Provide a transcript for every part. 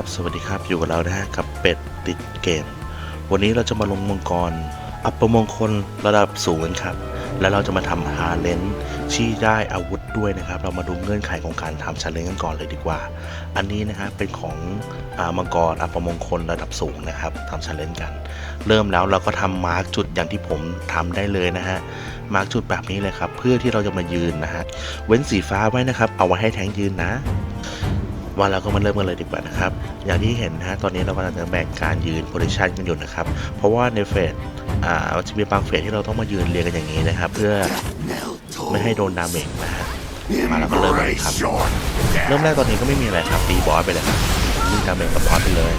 ับสวัสดีครับ อยู่กับเรานะฮะกับเป็ดติดเกม วันนี้เราจะมาลงมังกร อัปมงคลระดับสูงกันครับ แล้วเราจะมาทำฮาเลนที่ได้อาวุธด้วยนะครับ เรามาดูเงื่อนไขของการทำชาเลนจ์กันก่อนเลยดีกว่า อันนี้นะฮะเป็นของอามังกรอัปปมงคลระดับสูงนะครับทำชาเลนจ์กัน เริ่มแล้วเราก็ทำมาร์กจุดอย่างที่ผมทำได้เลยนะฮะมาร์กจุดแบบนี้เลยครับ เพื่อที่เราจะมายืนนะฮะเว้นสีฟ้าไว้นะครับ เอาไว้ให้แทงยืนนะ ว่าเราก็มาเริ่มกันเลยดีกว่านะครับ อย่างที่เห็นนะตอนนี้เรากำลังจะแบ่งการยืนโพซิชันกันอยู่นะครับ เพราะว่าในเฟสอ่าจะมีบางเฟสที่เราต้องมายืนเรียงกันอย่างนี้นะครับ เพื่อไม่ให้โดนดาเมจนะฮะมาแล้วก็เริ่มเลยครับ เริ่มแรกตอนนี้ก็ไม่มีอะไรครับตีบอสไปเลยครับยิงดาเมจกับบอสไปเลย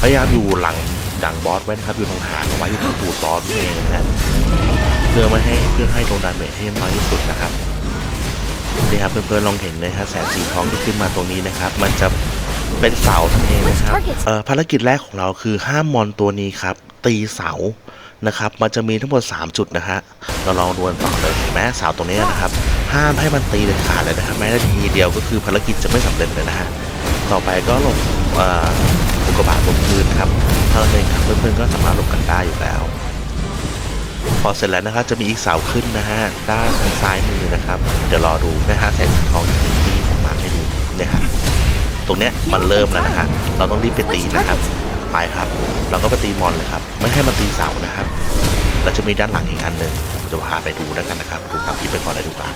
พยายามอยู่หลังดังบอสไว้นะครับอยู่ห่างเอาไว้อยู่ตรงตูดบอสนี่เองนะเพื่อไม่ให้เพื่อให้โดนดาเมจให้น้อยที่สุดนะครับ นี่ครับเพื่อนๆลองเห็นเลยครับแสงสีทองที่ขึ้นมาตรงนี้นะครับ มันจะเป็นเสาทั้งเองนะครับเอ่อภารกิจแรกของเราคือห้ามมอนตัวนี้ครับ ตีเสานะครับ มันจะมีทั้งหมด 3 จุดนะฮะเราลองดูกันต่อเลยเห็นไหมเสาตรงนี้นะครับ ห้ามให้มันตีเด็ดขาดเลยนะครับแม้แต่ทีเดียวก็คือภารกิจจะไม่สำเร็จเลยนะฮะต่อไปก็ลงเอ่ออุกกาบาตบนพื้นครับเท่านั้นเองครับเพื่อนๆก็สามารถหลบกันได้อยู่แล้ว พอเสร็จแล้วนะครับจะมีอีกเสาขึ้นนะฮะด้านทางซ้ายมือนะครับเดี๋ยวรอดูนะฮะแสงสีทองที่ผมมาให้ดูนี่ยครับตรงเนี้ยมันเริ่มแล้วนะฮะเราต้องรีบไปตีนะครับไปครับ เราก็ไปตีมอนเลยครับ ไม่ให้มันตีเสานะครับแล้วจะมีด้านหลังอีกอันหนึ่งจะพาไปดูแล้วกันนะครับดูตามที่ไปก่อนเลยดีกว่า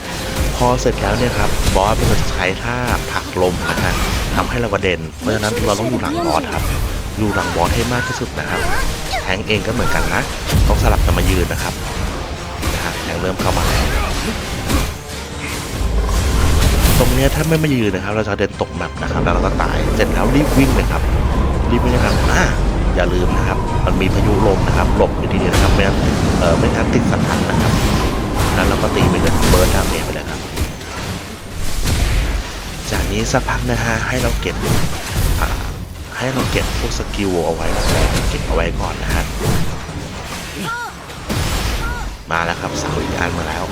พอเสร็จแล้วเนี่ยครับบอสมันจะใช้ท่าผักลมนะฮะทำให้เรากระเด็นเพราะฉะนั้นเราต้องอยู่หลังบอสครับอยู่หลังบอสให้มากที่สุดนะครับ ทงเองก็เหมือนกันนะต้องสลับกันมายืนนะครับนะฮะแทงเริ่มเข้ามาแล้วตรงนี้ถ้าไม่มายืนนะครับ เราจะเดินตกแมปนะครับ แล้วเราก็ตายเสร็จแล้วรีบวิ่งเลยครับรีบวิ่งนะครับอ่าอย่าลืมนะครับ มันมีพายุลมนะครับหลบอยู่ที่นี่นะครับไม่งั้นเออไม่งั้นติดสถานนะครับแล้วเราก็ตีไปเลยเบิร์ดดาเมจไปเลยครับ จากนี้สักพักนะฮะให้เราเก็บ ให้เราเก็บพวกสกิลเอาไว้นะครับเก็บเอาไว้ก่อนนะฮะมาแล้วครับเสาอีกอันมาแล้ว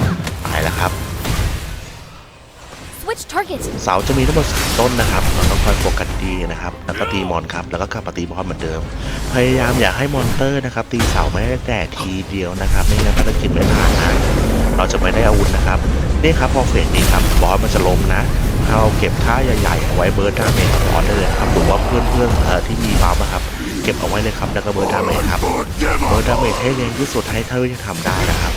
ไปแล้วครับ Switch target. เสาจะมีทั้งหมดสามต้นนะครับเราต้องคอยโฟกัสดีนะครับ แล้วก็ตีมอนครับ แล้วก็กลับมาตีบอสเหมือนเดิม พยายามอย่าให้มอนเตอร์นะครับ ตีเสาไม่ได้แต่ทีเดียวนะครับ ไม่งั้นภารกิจไม่ผ่านนะเราจะไม่ได้อาวุธนะครับ นี่ครับพอเฟสนี้ครับบอสมันจะล้มนะเราเก็บท่าใหญ่ๆเอาไว้เบิร์ดดาเมจกับอสได้เลยครับหรือว่าเพื่อนๆเอ่อที่มีบัฟนะครับเก็บเอาไว้เลยครับแล้วก็เบิร์ดดาเมจครับเบิร์ดดาเมจให้แรงที่สุดให้เท่าที่ทำได้นะครับ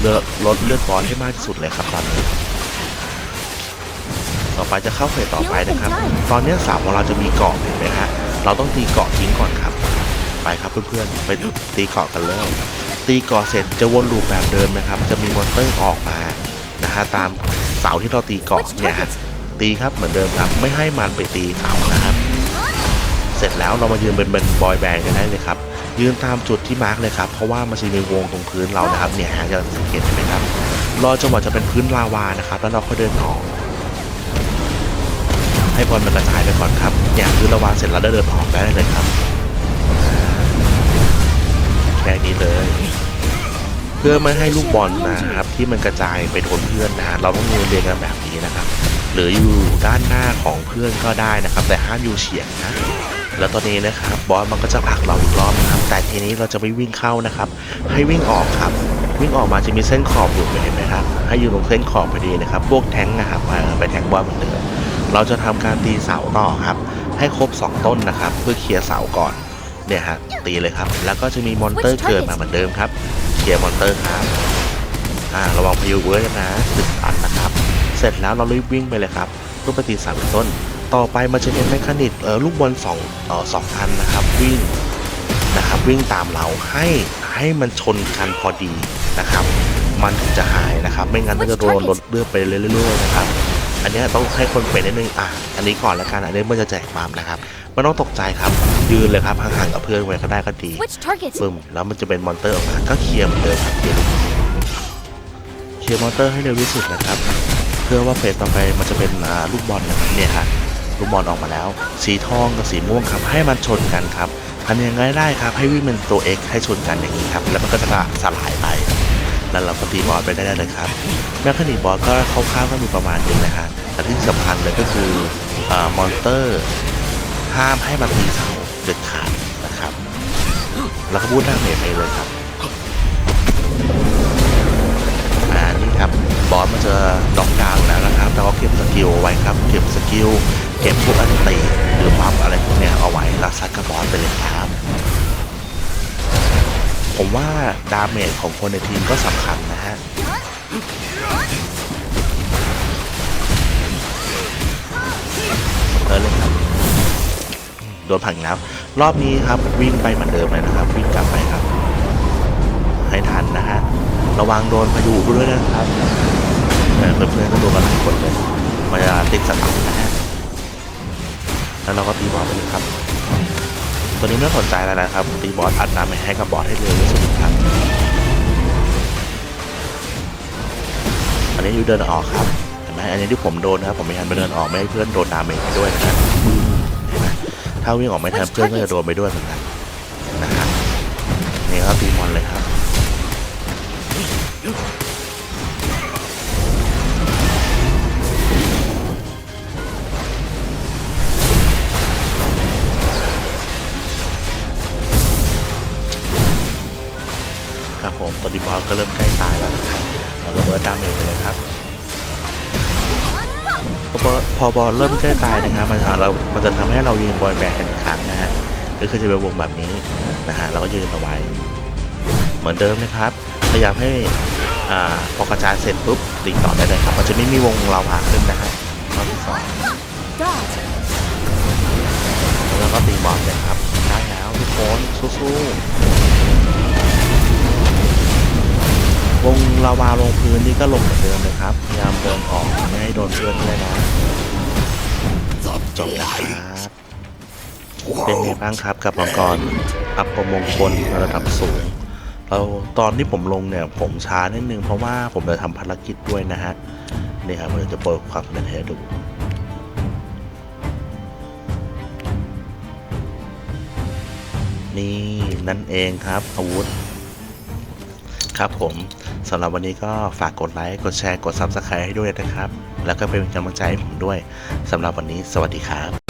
เลือดลดเลือดบอสให้มากที่สุดเลยครับตอนนี้ต่อไปจะเข้าเฟสต่อไปนะครับ ตอนนี้สามของเราจะมีเกาะเห็นไหมฮะเราต้องตีเกาะทิ้งก่อนครับ ไปครับเพื่อนๆไปตีเกาะกันเลยตีเกาะเสร็จจะวนลูปแบบเดิมนะครับ จะมีมอนเตอร์ออกมา ฮะตามเสาที่เราตีเกาะ Switch เนี่ยฮะ target. ตีครับเหมือนเดิมครับ ไม่ให้มันไปตีเสานะครับ เสร็จแล้วเรามายืนเป็นเป็นบอยแบนด์กันได้เลยครับ ยืนตามจุดที่มาร์กเลยครับ เพราะว่ามันจะมีวงตรงพื้นเรานะครับ เนี่ยฮะจะสังเกตเห็นไหมครับ รอจังหวะจะเป็นพื้นลาวานะครับ แล้วเราค่อยเดินออกให้บอลมันกระจายไปก่อนครับเนี่ยพื้นลาวาเสร็จแล้วเดินออกได้เลยครับแค่นี้เลย เพื่อไม่ให้ลูกบอลนะครับที่มันกระจายไปโดนเพื่อนนะฮะเราต้องเรียงกันแบบนี้นะครับ หรืออยู่ด้านหน้าของเพื่อนก็ได้นะครับ แต่ห้ามอยู่เฉียงนะแล้วตอนนี้นะครับบอสมันก็จะผลักเราอีกรอบนะครับ แต่ทีนี้เราจะไม่วิ่งเข้านะครับ ให้วิ่งออกครับ วิ่งออกมาจะมีเส้นขอบอยู่เห็นไหมครับ ให้อยู่ตรงเส้นขอบพอดีนะครับ พวกแทงนะครับไปแทงบอสเหมือนเดิมเราจะทำการตีเสาต่อครับ ให้ครบ 2 ต้นนะครับ เพื่อเคลียร์เสาก่อนเนี่ยฮะตีเลยครับ แล้วก็จะมีมอนเตอร์เกิดมาเหมือนเดิมครับ ลียร์มอนเตอร์ครับอ่าระวังพายุเวิร์กนะสิบอันนะครับ เสร็จแล้วเรารีบวิ่งไปเลยครับเพื่อปตีสามต้น ต่อไปมันจะเป็นแมคานิกเออลูกบอลสองเออสองอันนะครับ วิ่งนะครับวิ่งตามเราให้ให้มันชนกันพอดีนะครับ มันถึงจะหายนะครับ ไม่งั้นมันจะโดนลดเลือดไปเรื่อยๆนะครับ อันเนี้ยต้องให้คนเป็นนิดนึงอะอันนี้ก่อนแล้วกันอันนี้มันจะแจกความนะครับไม่ต้องตกใจครับ ยืนเลยครับห่างๆกับเพื่อนไว้ก็ได้ก็ดี Switch target. ปึ้มแล้วมันจะเป็นมอนเตอร์ออกมาก็เคลียร์เหมือนเดิมครับเคลียร์เคลียร์มอนเตอร์ให้เร็วที่สุดนะครับ เพื่อว่าเฟสต่อไปมันจะเป็นอ่าลูกบอลนะครับเนี่ยครับลูกบอลออกมาแล้ว สีทองกับสีม่วงครับ ให้มันชนกันครับทำยังไงได้ครับ ให้วิ่งเป็นตัว X ให้ชนกันอย่างนี้ครับ แล้วมันก็จะสลายไป แล้วเราก็ตีบอสไปได้เลยครับแมคานิกบอสก็คร่าวๆก็มีประมาณนี้นะฮะแต่ที่สำคัญเลยก็คืออมอนเตอร์ห้ามให้มันตีเสาเด็ดขาดนะครับ แล้วก็บูทดาเมจไปเลยครับอ่านี่ครับบอสมันจะดอกดาวน์แล้วนะครับแล้วก็เก็บสกิลไว้ครับ เก็บสกิลเก็บพวกอันติหรือบัฟอะไรพวกนี้เอาไว้แล้วซัดกับบอสไปเลยครับ ผมว่าดาเมจของคนในทีมก็สำคัญนะฮะเออเลยครับโดนผักแล้ว รอบนี้ครับวิ่งไปเหมือนเดิมเลยนะครับ วิ่งกลับไปครับ ให้ทันนะฮะระวังโดนพายุด้วยนะครับเพื่อนๆก็โดนกันหลายคนเลยมันจะติดสตันนะฮะแล้วเราก็ตีบอสไปเลยครับ ตัวนี้ไม่สนใจอะไรนะครับตีบอสอัดน้ำให้กับบอสให้เร็วที่สุดครับอันนี้ยูเดินออกครับเห็นไหมอันนี้ที่ผมโดนนะครับผมไม่ทันไปเดินออกไม่ให้เพื่อนโดนน้ำเมจไปด้วยนะฮะเห็นไหมถ้าวิ่งออกไม่ทันเพื่อนก็จะโดนไปด้วยเหมือนกันนะครับนี่ครับค ผมตอนนี้บอสก็เริ่มใกล้ตายแล้วนะครับเราระเบิดดามจไปเลยครับพอบอลเริ่มใกล้ตายนะครับมันจะเรามันจะทำให้เรายืนบอยแบกันอีกครั้งนะฮะก็คือจะเป็นวงแบบนี้นะฮะเราก็ยืนเอาไว้ เหมือนเดิมนะครับ พยายามให้อ่าพอกระจายเสร็จปุ๊บตีต่อได้เลยครับมันจะไม่มีวงเราหาขึ้นนะฮะรอบที่สองแล้วก็ตีบอสเลยครับได้แล้วทุกคนสู้ๆ วงลาวาลงพื้นนี่ก็ลงเหมือนเดิมเลยครับ พยายามเดินออกไม่ให้โดนเพื่อนเลยนะจบนะครับเป็นไงบ้างครับกับมังกรอัปมงคลระดับสูงเราตอนที่ผมลงเนี่ยผมช้านิดนึงเพราะว่าผมจะทำภารกิจด้วยนะฮะนี่ครับเราจะโปรยความเป็นให้ดูนี่นั่นเองครับอาวุธ ครับผม สำหรับวันนี้ก็ฝากกดไลค์ กดแชร์ กด Subscribe ให้ด้วยนะครับ แล้วก็เป็นกำลังใจให้ผมด้วยสำหรับวันนี้ สวัสดีครับ